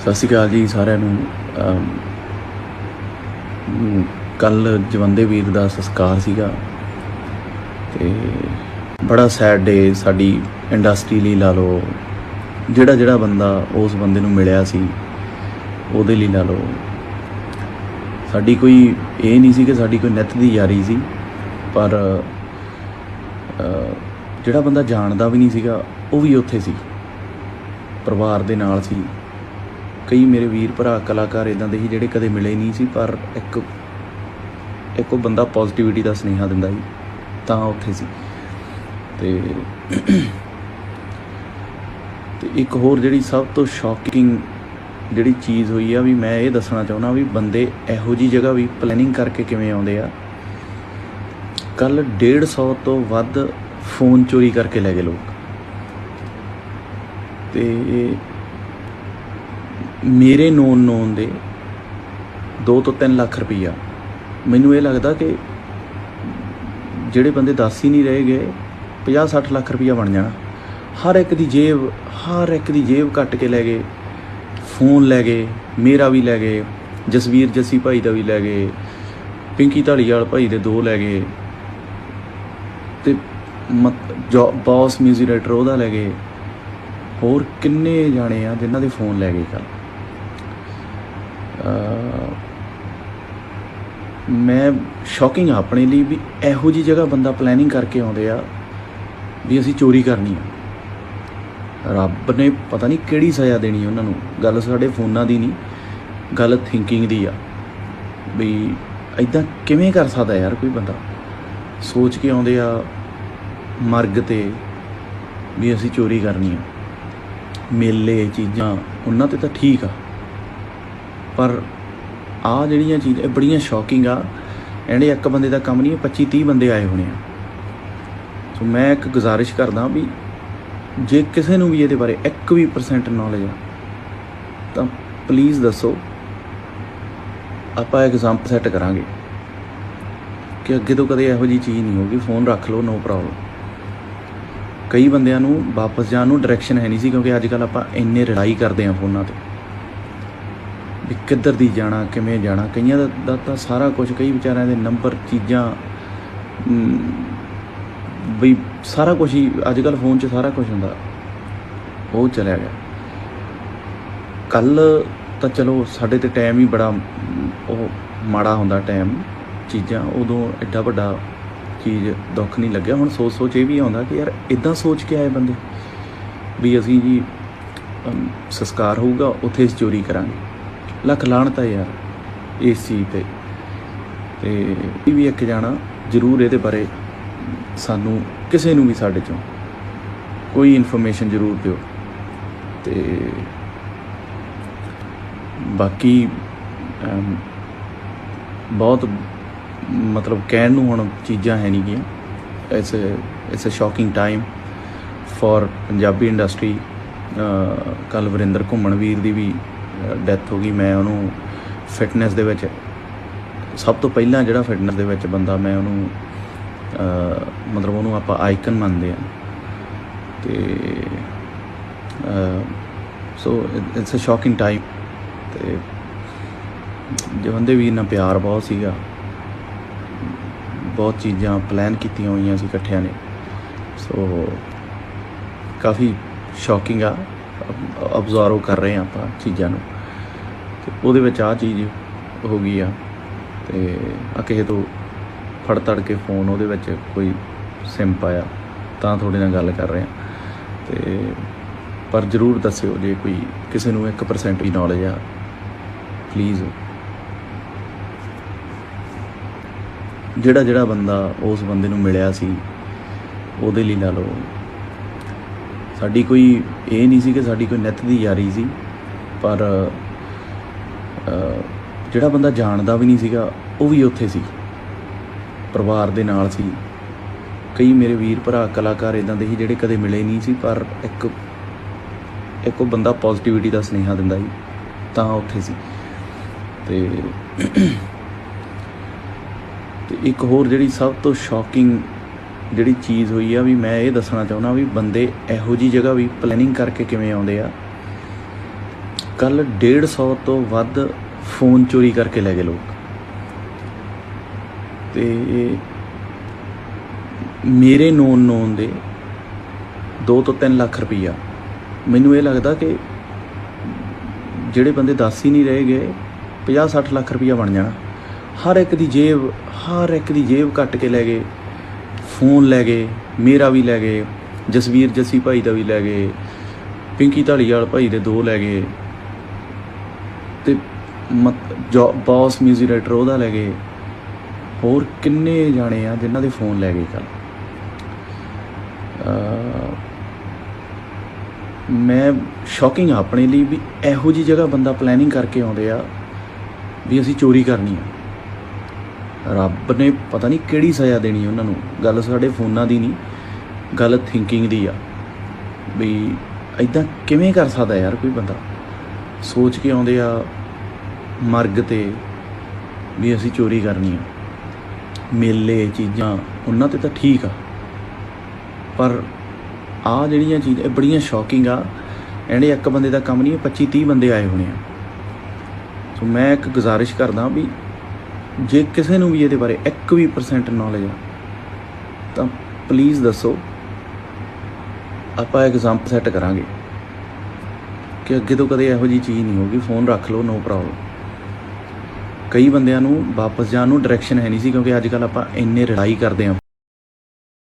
ਸਤਿ ਸ਼੍ਰੀ ਅਕਾਲ ਜੀ ਸਾਰਿਆਂ ਨੂੰ। ਕੱਲ ਜਵੰਦੇ ਵੀਰ ਦਾ ਸੰਸਕਾਰ ਸੀਗਾ ਤੇ ਬੜਾ ਸੈਡ ਡੇ ਸਾਡੀ ਇੰਡਸਟਰੀ ਲਈ ਲਾ ਲਓ, ਜਿਹੜਾ ਜਿਹੜਾ ਬੰਦਾ ਉਸ ਬੰਦੇ ਨੂੰ ਮਿਲਿਆ ਸੀ, ਉਹਦੇ ਲਈ ਲਾ ਲਓ। ਸਾਡੀ ਕੋਈ ਇਹ ਨਹੀਂ ਸੀ ਕਿ ਸਾਡੀ ਕੋਈ ਨਿੱਤ ਦੀ ਯਾਰੀ ਸੀ, ਪਰ ਜਿਹੜਾ ਬੰਦਾ ਜਾਣਦਾ ਵੀ ਨਹੀਂ ਸੀਗਾ, ਉਹ ਵੀ ਉੱਥੇ ਸੀ, ਪਰਿਵਾਰ ਦੇ ਨਾਲ ਸੀ। ਕਈ ਮੇਰੇ ਵੀਰ ਭਰਾ, ਕਲਾਕਾਰ ਇਦਾਂ ਦੇ ਸੀ ਜਿਹੜੇ ਕਦੇ ਮਿਲੇ ਨਹੀਂ ਸੀ, ਪਰ ਇੱਕ ਇੱਕ ਉਹ ਬੰਦਾ ਪੋਜ਼ਿਟਿਵਿਟੀ ਦਾ ਸੁਨੇਹਾ ਦਿੰਦਾ ਸੀ, ਤਾਂ ਉੱਥੇ ਸੀ। ਤੇ ਤੇ ਇੱਕ ਹੋਰ ਜਿਹੜੀ ਸਭ ਤੋਂ ਸ਼ੌਕਿੰਗ ਜਿਹੜੀ ਚੀਜ਼ ਹੋਈ ਆ ਵੀ ਮੈਂ ਇਹ ਦੱਸਣਾ ਚਾਹੁੰਦਾ ਵੀ ਬੰਦੇ ਇਹੋ ਜੀ ਜਗ੍ਹਾ ਵੀ ਪਲੈਨਿੰਗ ਕਰਕੇ ਕਿਵੇਂ ਆਉਂਦੇ ਆ। ਕੱਲ 150 ਤੋਂ ਵੱਧ ਫੋਨ ਚੋਰੀ ਕਰਕੇ ਲੈ ਗਏ ਲੋਕ। ਤੇ ਮੇਰੇ ਨੋਨ ਨੋਨ ਦੇ 2 ਤੋਂ 3 ਲੱਖ ਰੁਪਈਆ। ਮੈਨੂੰ ਇਹ ਲੱਗਦਾ ਕਿ ਜਿਹੜੇ ਬੰਦੇ ਦੱਸ ਹੀ ਨਹੀਂ ਰਹੇ ਗਏ 50 60 ਲੱਖ ਰੁਪਈਆ ਬਣ ਜਾਣਾ। ਹਰ ਇੱਕ ਦੀ ਜੇਬ, ਹਰ ਇੱਕ ਦੀ ਜੇਬ ਕੱਟ ਕੇ ਲੈ ਗਏ। ਫੋਨ ਲੈ ਗਏ, ਮੇਰਾ ਵੀ ਲੈ ਗਏ, ਜਸਵੀਰ ਜੱਸੀ ਭਾਈ ਦਾ ਵੀ ਲੈ ਗਏ, ਪਿੰਕੀ ਢਾਲੀਵਾਲ ਭਾਈ ਦੇ ਦੋ ਲੈ ਗਏ। ਤੇ ਬੌਸ ਮਿਊਜ਼ਿਕ ਡਾਇਰੈਕਟਰ ਉਹਦਾ ਲੈ ਗਏ। ਹੋਰ ਕਿੰਨੇ ਜਾਣੇ ਆ ਜਿਨ੍ਹਾਂ ਦੇ ਫੋਨ ਲੈ ਗਏ ਕੱਲ ਮੈਂ ਸ਼ੌਕਿੰਗ ਆਪਣੇ ਲਈ ਵੀ ਇਹੋ ਜੀ ਜਗ੍ਹਾ ਬੰਦਾ ਪਲੈਨਿੰਗ ਕਰਕੇ ਆਉਂਦੇ ਆ ਵੀ ਅਸੀਂ ਚੋਰੀ ਕਰਨੀ ਆ। ਰੱਬ ਨੇ ਪਤਾ ਨਹੀਂ ਕਿਹੜੀ ਸਜ਼ਾ ਦੇਣੀ ਉਹਨਾਂ ਨੂੰ। ਗੱਲ ਸਾਡੇ ਫੋਨਾਂ ਦੀ ਨਹੀਂ, ਗੱਲ ਥਿੰਕਿੰਗ ਦੀ ਆ। ਵੀ ਐਦਾਂ ਕਿਵੇਂ ਕਰ ਸਕਦਾ ਯਾਰ ਕੋਈ ਬੰਦਾ? ਸੋਚ ਕੇ ਆਉਂਦੇ ਆ ਮਰਗ ਤੇ ਵੀ ਅਸੀਂ ਚੋਰੀ ਕਰਨੀ ਆ। ਮੇਲੇ, ਚੀਜ਼ਾਂ, ਉਹਨਾਂ ਤੇ ਤਾਂ ਠੀਕ ਆ। ਪਰ ਆ ਜਿਹੜੀਆਂ ਚੀਜ਼ਾਂ, ਇਹ ਬੜੀਆਂ ਸ਼ੌਕਿੰਗ ਆ। ਇਹਨੇ ਇੱਕ ਬੰਦੇ ਦਾ ਕੰਮ ਨਹੀਂ 25 30 ਬੰਦੇ ਆਏ ਹੋਣੇ ਆ। ਸੋ ਮੈਂ ਇੱਕ ਗੁਜ਼ਾਰਿਸ਼ ਕਰਦਾ ਵੀ ਜੇ ਕਿਸੇ ਨੂੰ ਵੀ ਇਹਦੇ ਬਾਰੇ ਇੱਕ ਵੀ ਪਰਸੈਂਟ ਨੌਲੇਜ ਆ, ਤਾਂ ਪਲੀਜ਼ ਦੱਸੋ, ਆਪਾਂ ਐਗਜ਼ਾਮਪਲ ਸੈੱਟ ਕਰਾਂਗੇ ਕਿ ਅੱਗੇ ਤੋਂ ਕਦੇ ਇਹੋ ਜੀ ਚੀਜ਼ ਨਹੀਂ ਹੋਗੀ ਫੋਨ ਰੱਖ ਲਓ ਨੋ ਪ੍ਰੋਬਲਮ ਕਈ ਬੰਦਿਆਂ ਨੂੰ ਵਾਪਸ ਜਾਣ ਨੂੰ ਡਾਇਰੈਕਸ਼ਨ ਹੈ ਨਹੀਂ ਸੀ, ਕਿਉਂਕਿ ਅੱਜ ਕੱਲ ਆਪਾਂ ਇੰਨੇ ਰਿਲਾਈ ਕਰਦੇ ਹਾਂ ਫੋਨਾਂ ਤੇ। ਵੀ ਕਿੱਧਰ ਦੀ ਜਾਣਾ ਕਿਵੇਂ ਜਾਣਾ। ਕਈਆਂ ਦਾ, ਤਾਂ ਸਾਰਾ ਕੁਝ ਕਈ ਵਿਚਾਰਿਆਂ ਦੇ ਨੰਬਰ ਚੀਜ਼ਾਂ ਅਮ, ਬਈ ਸਾਰਾ ਕੁਝ ਹੀ ਅੱਜ ਕੱਲ ਫੋਨ 'ਚ ਸਾਰਾ ਕੁਝ ਹੁੰਦਾ। ਉਹ ਚਲਿਆ ਗਿਆ। ਕੱਲ ਤਾਂ ਚਲੋ ਸਾਡੇ ਤੇ ਟਾਈਮ ਹੀ ਬੜਾ ਉਹ ਮਾੜਾ ਹੁੰਦਾ ਟਾਈਮ ਚੀਜ਼ਾਂ। ਉਦੋਂ ਐਡਾ ਵੱਡਾ ਚੀਜ਼ ਦੁੱਖ ਨਹੀਂ ਲੱਗਿਆ। ਹੁਣ ਸੋਚ ਸੋਚ ਇਹ ਵੀ ਆਉਂਦਾ ਕਿ ਯਾਰ ਇਦਾਂ ਸੋਚ ਕੇ ਆਏ ਬੰਦੇ। ਵੀ ਅਸੀਂ ਜੀ ਅਮ, ਸੰਸਕਾਰ ਹੋਊਗਾ ਉੱਥੇ ਅਸੀਂ ਚੋਰੀ ਕਰਾਂਗੇ। ਲੱਖ ਲਾਹਣਤ ਹੈ ਯਾਰ ਇਸ ਚੀਜ਼ ਤੇ। ਤੇ ਇਹ ਵੀ ਇੱਕ ਜਾਣਾ ਜ਼ਰੂਰ ਇਹਦੇ ਬਾਰੇ ਸਾਨੂੰ ਕਿਸੇ ਨੂੰ ਵੀ ਸਾਡੇ ਚੋਂ ਕੋਈ ਇਨਫੋਰਮੇਸ਼ਨ ਜ਼ਰੂਰ ਦਿਓ। ਤੇ ਬਾਕੀ ਬਹੁਤ ਮਤਲਬ ਕਹਿਣ ਨੂੰ ਹੁਣ ਚੀਜ਼ਾਂ ਹੈ ਨਹੀਂ ਗੀਆਂ। It's it's a shocking time for Punjabi industry ਕੱਲ ਵਰਿੰਦਰ ਘੁੰਮਣ ਵੀਰ ਦੀ ਵੀ ਡੈਥ ਹੋ ਗਈ, ਮੈਂ ਉਹਨੂੰ ਫਿਟਨੈਸ ਦੇ ਵਿੱਚ ਸਭ ਤੋਂ ਪਹਿਲਾਂ ਜਿਹੜਾ ਫਿਟਨੈਸ ਦੇ ਵਿੱਚ ਬੰਦਾ ਮੈਂ ਉਹਨੂੰ ਮਤਲਬ ਉਹਨੂੰ ਆਪਾਂ ਆਈਕਨ ਮੰਨਦੇ ਆ ਤੇ so it's a shocking time ਤੇ ਜਵੰਦੇ ਵੀਰ ਨਾਲ ਪਿਆਰ ਬਹੁਤ ਸੀਗਾ, ਬਹੁਤ ਚੀਜ਼ਾਂ ਪਲਾਨ ਕੀਤੀਆਂ ਹੋਈਆਂ ਸੀ ਇਕੱਠਿਆਂ ਨੇ। ਸੋ ਕਾਫੀ ਸ਼ੌਕਿੰਗ ਆ। ਅਬਜ਼ਰਵ ਕਰ ਰਹੇ ਆ ਆਪਾਂ ਚੀਜ਼ਾਂ ਨੂੰ। ਉਹਦੇ ਵਿੱਚ ਆ ਚੀਜ਼ ਹੋ ਗਈ ਆ। ਤੇ ਆ ਕਿਸੇ ਤੋਂ ਫੜ ਤੜ ਕੇ ਫੋਨ ਉਹਦੇ ਵਿੱਚ ਕੋਈ ਸਿਮ ਪਾਇਆ ਤਾਂ ਤੁਹਾਡੇ ਨਾਲ ਗੱਲ ਕਰ ਰਹੇ ਆ। ਤੇ ਪਰ ਜਰੂਰ ਦੱਸਿਓ ਜੇ ਕੋਈ ਕਿਸੇ ਨੂੰ 1% ਵੀ ਨੌਲੇਜ ਆ ਪਲੀਜ਼ ਜਿਹੜਾ ਜਿਹੜਾ ਬੰਦਾ ਉਸ ਬੰਦੇ ਨੂੰ ਮਿਲਿਆ ਸੀ, ਉਹਦੇ ਲਈ ਲਾ ਲਓ। ਸਾਡੀ ਕੋਈ ਇਹ ਨਹੀਂ ਸੀ ਕਿ ਸਾਡੀ ਕੋਈ ਨਿੱਤ ਦੀ ਯਾਰੀ ਸੀ, ਪਰ ਜਿਹੜਾ ਬੰਦਾ ਜਾਣਦਾ ਵੀ ਨਹੀਂ ਸੀਗਾ, ਉਹ ਵੀ ਉੱਥੇ ਸੀ। ਪਰਿਵਾਰ ਦੇ ਨਾਲ ਸੀ। ਕਈ ਮੇਰੇ ਵੀਰ ਭਰਾ ਕਲਾਕਾਰ ਇਦਾਂ ਦੇ ਸੀ ਜਿਹੜੇ ਕਦੇ ਮਿਲੇ ਨਹੀਂ ਸੀ, ਪਰ ਇੱਕ ਇੱਕ ਉਹ ਬੰਦਾ ਪੋਜ਼ਿਟਿਵਿਟੀ ਦਾ ਸੁਨੇਹਾ ਦਿੰਦਾ ਸੀ, ਤਾਂ ਉੱਥੇ ਸੀ। ਤੇ ਤੇ ਇੱਕ ਹੋਰ ਜਿਹੜੀ ਸਭ ਤੋਂ ਸ਼ੌਕਿੰਗ ਜਿਹੜੀ ਚੀਜ਼ ਹੋਈ ਆ ਵੀ ਮੈਂ ਇਹ ਦੱਸਣਾ ਚਾਹੁੰਦਾ ਵੀ ਬੰਦੇ ਇਹੋ ਜੀ ਜਗ੍ਹਾ ਵੀ ਪਲੈਨਿੰਗ ਕਰਕੇ ਕਿਵੇਂ ਆਉਂਦੇ ਆ ਕੱਲ 150 ਤੋਂ ਵੱਧ ਫੋਨ ਚੋਰੀ ਕਰਕੇ ਲੈ ਗਏ ਲੋਕ। ਤੇ ਮੇਰੇ ਨੋਨ ਨੋਨ ਦੇ 2 ਤੋਂ 3 ਲੱਖ ਰੁਪਈਆ। ਮੈਨੂੰ ਇਹ ਲੱਗਦਾ ਕਿ ਜਿਹੜੇ ਬੰਦੇ ਦੱਸ ਹੀ ਨਹੀਂ ਰਹੇ ਗਏ 50 60 ਲੱਖ ਰੁਪਈਆ ਬਣ ਜਾਣਾ। ਹਰ ਇੱਕ ਦੀ ਜੇਬ, ਹਰ ਇੱਕ ਦੀ ਜੇਬ ਕੱਟ ਕੇ ਲੈ ਗਏ, ਫੋਨ ਲੈ ਗਏ, ਮੇਰਾ ਵੀ ਲੈ ਗਏ, ਜਸਵੀਰ ਜੱਸੀ ਭਾਈ ਦਾ ਵੀ ਲੈ ਗਏ, ਪਿੰਕੀ ਢਾਲੀਵਾਲ ਭਾਈ ਦੇ ਦੋ ਲੈ ਗਏ। ਜੋ ਬੌਸ ਮਿਊਜ਼ਿਕ ਡਾਇਰੈਕਟਰ ਉਹਦਾ ਲੈ ਗਏ ਹੋਰ ਕਿੰਨੇ ਜਾਣੇ ਆ ਜਿਨ੍ਹਾਂ ਦੇ ਫੋਨ ਲੈ ਗਏ ਕੱਲ ਮੈਂ ਸ਼ੌਕਿੰਗ ਆਪਣੇ ਲਈ ਵੀ ਇਹੋ ਜੀ ਜਗ੍ਹਾ ਬੰਦਾ ਪਲੈਨਿੰਗ ਕਰਕੇ ਆਉਂਦੇ ਆ ਵੀ ਅਸੀਂ ਚੋਰੀ ਕਰਨੀ ਆ। ਰੱਬ ਨੇ ਪਤਾ ਨਹੀਂ ਕਿਹੜੀ ਸਜ਼ਾ ਦੇਣੀ ਉਹਨਾਂ ਨੂੰ। ਗੱਲ ਸਾਡੇ ਫੋਨਾਂ ਦੀ ਨਹੀਂ, ਗੱਲ ਥਿੰਕਿੰਗ ਦੀ ਆ। ਵੀ ਐਦਾਂ ਕਿਵੇਂ ਕਰ ਸਕਦਾ ਯਾਰ ਕੋਈ ਬੰਦਾ? ਸੋਚ ਕੇ ਆਉਂਦੇ ਆ ਮਰਗ ਤੇ ਵੀ ਅਸੀਂ ਚੋਰੀ ਕਰਨੀ ਆ ਮੇਲੇ, ਚੀਜ਼ਾਂ, ਉਹਨਾਂ ਤੇ ਤਾਂ ਠੀਕ ਆ। ਪਰ ਆ ਜਿਹੜੀਆਂ ਚੀਜ਼ਾਂ, ਇਹ ਬੜੀਆਂ ਸ਼ੌਕਿੰਗ ਆ। ਇਹਨੇ ਇੱਕ ਬੰਦੇ ਦਾ ਕੰਮ ਨਹੀਂ, ਇਹ 25 30 ਬੰਦੇ ਆਏ ਹੋਣੇ ਆ। ਸੋ ਮੈਂ ਇੱਕ ਗੁਜ਼ਾਰਿਸ਼ ਕਰਦਾ ਵੀ ਜੇ ਕਿਸੇ ਨੂੰ ਵੀ ਇਹਦੇ ਬਾਰੇ 1 ਵੀ ਪਰਸੈਂਟ ਨੌਲੇਜ ਆ, ਤਾਂ ਪਲੀਜ਼ ਦੱਸੋ, ਆਪਾਂ ਐਗਜ਼ਾਮਪਲ ਸੈੱਟ ਕਰਾਂਗੇ। ਕਿ ਅੱਗੇ ਤੋਂ ਕਦੇ ਇਹੋ ਜੀ ਚੀਜ਼ ਨਹੀਂ ਹੋਗੀ ਫੋਨ ਰੱਖ ਲਓ, ਨੋ ਪ੍ਰੋਬਲਮ ਕਈ ਬੰਦਿਆਂ ਨੂੰ ਵਾਪਸ ਜਾਣ ਨੂੰ ਡਾਇਰੈਕਸ਼ਨ ਹੈ ਨਹੀਂ ਸੀ ਕਿਉਂਕਿ ਅੱਜ ਕੱਲ੍ਹ ਆਪਾਂ ਇੰਨੇ ਲੜਾਈ ਕਰਦੇ ਹਾਂ।